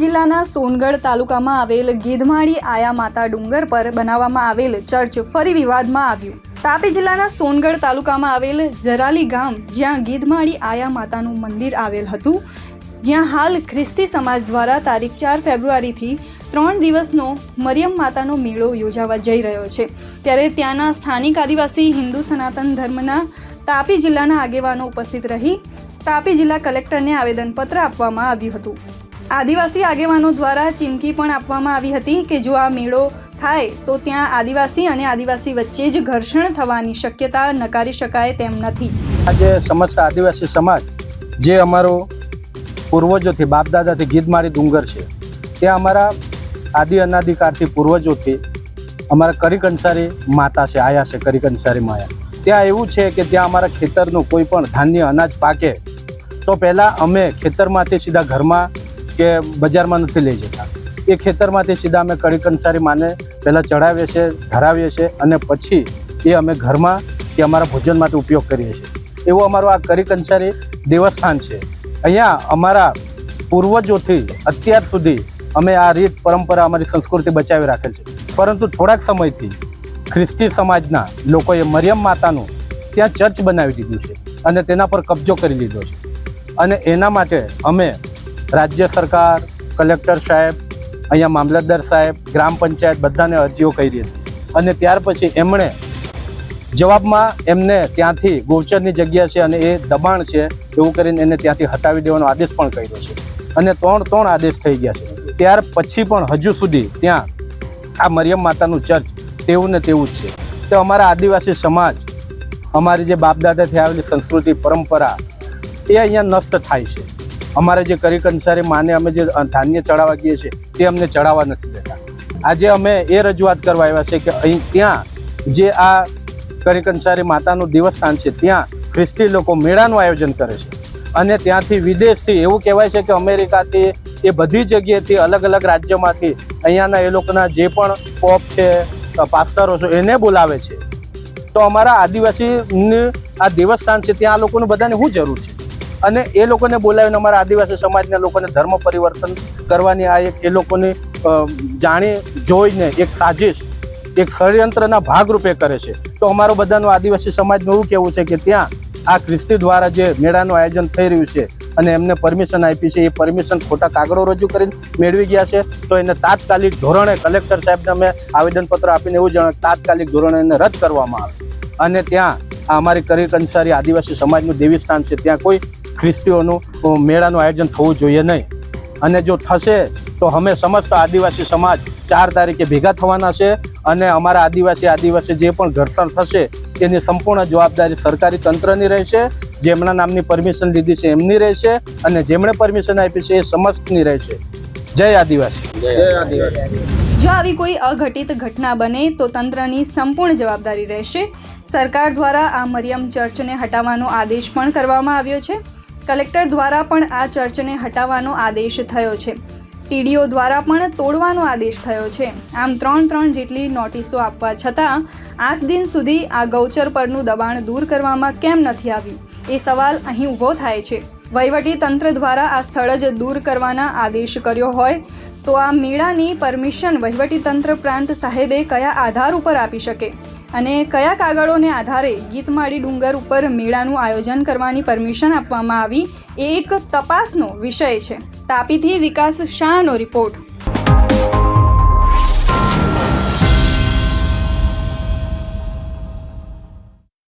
જિલ્લાના સોનગઢ તાલુકામાં આવેલ ગીધમાળી આયા માતા ડુંગર પર બનાવવામાં આવેલ ચર્ચ ફરી વિવાદમાં આવ્યું. તાપી જિલ્લાના સોનગઢ તાલુકામાં આવેલ જરાલી ગામ, જ્યાં ગીધમાળી આયા માતાનું મંદિર આવેલ હતું. જ્યાં હાલ ખ્રિસ્તી સમાજ દ્વારા તારીખ ચાર ફેબ્રુઆરીથી ત્રણ દિવસનો મરિયમ માતાનો મેળો યોજાવા જઈ રહ્યો છે. ત્યારે ત્યાંના સ્થાનિક આદિવાસી હિન્દુ સનાતન ધર્મના તાપી જિલ્લાના આગેવાનો ઉપસ્થિત રહી તાપી જિલ્લા કલેક્ટરને આવેદનપત્ર આપવામાં આવ્યું હતું. આદિવાસી આગેવાનો દ્વારા ચીમકી પણ આપવામાં આવી હતી કે જો આ મેળો થાય તો ત્યાં આદિવાસી અને આદિવાસી વચ્ચે જ ઘર્ષણ થવાની શક્યતા નકારી શકાય તેમ નથી. આજે સમસ્ત આદિવાસી સમાજ, જે અમારો પૂર્વજોથી, બાપદાદાથી ગીધમાળી ડુંગર છે ત્યાં અમારા આદિ અનાધિકારથી પૂર્વજોથી અમારા કરીકંસારી માતા છે, આયા છે કરીકંસારી માયા. ત્યાં એવું છે કે ત્યાં અમારા ખેતરનું કોઈ પણ ધાન્ય અનાજ પાકે, તો પહેલાં અમે ખેતરમાંથી સીધા ઘરમાં કે બજારમાં નથી લઈ જતા. એ ખેતરમાંથી સીધા અમે કડી કંસારી માને પહેલાં ચડાવીએ છીએ, ધરાવીએ છીએ અને પછી એ અમે ઘરમાં કે અમારા ભોજન માટે ઉપયોગ કરીએ છીએ. એવું અમારું આ કરીકંસારી દેવસ્થાન છે. અહીંયા અમારા પૂર્વજોથી અત્યાર સુધી અમે આ રીત પરંપરા અમારી સંસ્કૃતિ બચાવી રાખેલ છે. પરંતુ થોડાક સમયથી ખ્રિસ્તી સમાજના લોકોએ મરિયમ માતાનું ત્યાં ચર્ચ બનાવી દીધું છે અને તેના પર કબજો કરી લીધો છે. અને એના માટે અમે રાજ્ય સરકાર, કલેક્ટર સાહેબ, અહીંયા મામલતદાર સાહેબ, ગ્રામ પંચાયત બધાને અરજીઓ કરી હતી. અને ત્યાર પછી એમણે જવાબમાં એમને ત્યાંથી ગોચરની જગ્યા છે અને એ દબાણ છે, એવું કરીને એને ત્યાંથી હટાવી દેવાનો આદેશ પણ કર્યો છે. અને ત્રણ ત્રણ આદેશ થઈ ગયા છે. ત્યાર પછી પણ હજુ સુધી ત્યાં આ મરિયમ માતાનું ચર્ચ તેવું ને તેવું જ છે. તો અમારા આદિવાસી સમાજ, અમારી જે બાપદાદાથી આવેલી સંસ્કૃતિ પરંપરા, એ અહીંયા નષ્ટ થાય છે. અમારે જે કરીકંસારી માને અમે જે ધાન્ય ચડાવવા ગઈએ છીએ, તે અમને ચડાવવા નથી દેતા. આજે અમે એ રજૂઆત કરવા આવ્યા છે કે અહીં ત્યાં જે આ કરીકંસારી માતાનું દેવસ્થાન છે, ત્યાં ખ્રિસ્તી લોકો મેળાનું આયોજન કરે છે. અને ત્યાંથી વિદેશથી એવું કહેવાય છે કે અમેરિકાથી એ બધી જગ્યાએથી અલગ અલગ રાજ્યોમાંથી અહીંયાના એ લોકોના જે પણ પોપ છે પાસ્ટરો છે, એને બોલાવે છે. તો અમારા આદિવાસીની આ દેવસ્થાન છે, ત્યાં આ લોકોને બધાને શું જરૂર છે. અને એ લોકોને બોલાવીને અમારા આદિવાસી સમાજના લોકોને ધર્મ પરિવર્તન કરવાની આ એક એ લોકોની જાણી જોઈને એક સાજિશ, એક ષડયંત્રના ભાગરૂપે કરે છે. તો અમારો બધાનું આદિવાસી સમાજનું એવું કહેવું છે કે ત્યાં આ ખ્રિસ્તી દ્વારા જે મેળાનું આયોજન થઈ રહ્યું છે અને એમને પરમિશન આપી છે, એ પરમિશન ખોટા કાગળો રજૂ કરીને મેળવી ગયા છે, તો એને તાત્કાલિક ધોરણે કલેક્ટર સાહેબને અમે આવેદનપત્ર આપીને એવું જણાવ્યું, તાત્કાલિક ધોરણે એને રદ કરવામાં આવે. અને ત્યાં આ અમારી કરી કંસારી આદિવાસી સમાજનું દેવી સ્થાન છે, ત્યાં કોઈ ખ્રિસ્તીઓનું મેળાનું આયોજન થવું જોઈએ નહીં. અને જો થશે તો અમે સમસ્ત આદિવાસી સમાજ ચાર તારીખે ભેગા થવાના છે અને અમારા આદિવાસી આદિવાસી જે પણ ઘર્ષણ થશે તેની સંપૂર્ણ જવાબદારી સરકારી તંત્રની રહેશે જેમના નામની પરમિશન લીધી છે એમની રહેશે અને જેમણે પરમિશન આપી છે એ સમસ્તની રહેશે. જય આદિવાસી. જય આદિવાસી. જો આવી કોઈ અઘટિત ઘટના બને તો તંત્રની સંપૂર્ણ જવાબદારી રહેશે. સરકાર દ્વારા આ મરિયમ ચર્ચને હટાવવાનો આદેશ પણ કરવામાં આવ્યો છે. કલેક્ટર દ્વારા પણ આ ચર્ચને હટાવવાનો આદેશ થયો છે. ટીડીઓ દ્વારા પણ તોડવાનો આદેશ થયો છે. આમ ત્રણ ત્રણ જેટલી નોટિસો આપવા છતાં, આજ દિન સુધી આ ગૌચર પરનું દબાણ દૂર કરવામાં કેમ નથી આવ્યું? એ સવાલ અહીં ઊભો થાય છે. વહીવટી તંત્ર દ્વારા આ સ્થળ જ દૂર કરવાના આદેશ કર્યો હોય, તો આ મેળાની પરમિશન વહીવટી તંત્ર પ્રાંત સાહેબે કયા આધાર ઉપર આપી શકે? અને કયા કાગળોને આધારે ગીતમાળી ડુંગર ઉપર મેળાનું આયોજન કરવાની પરમિશન આપવામાં આવી એ એક તપાસનો વિષય છે. તાપીથી વિકાસ શાહનો રિપોર્ટ.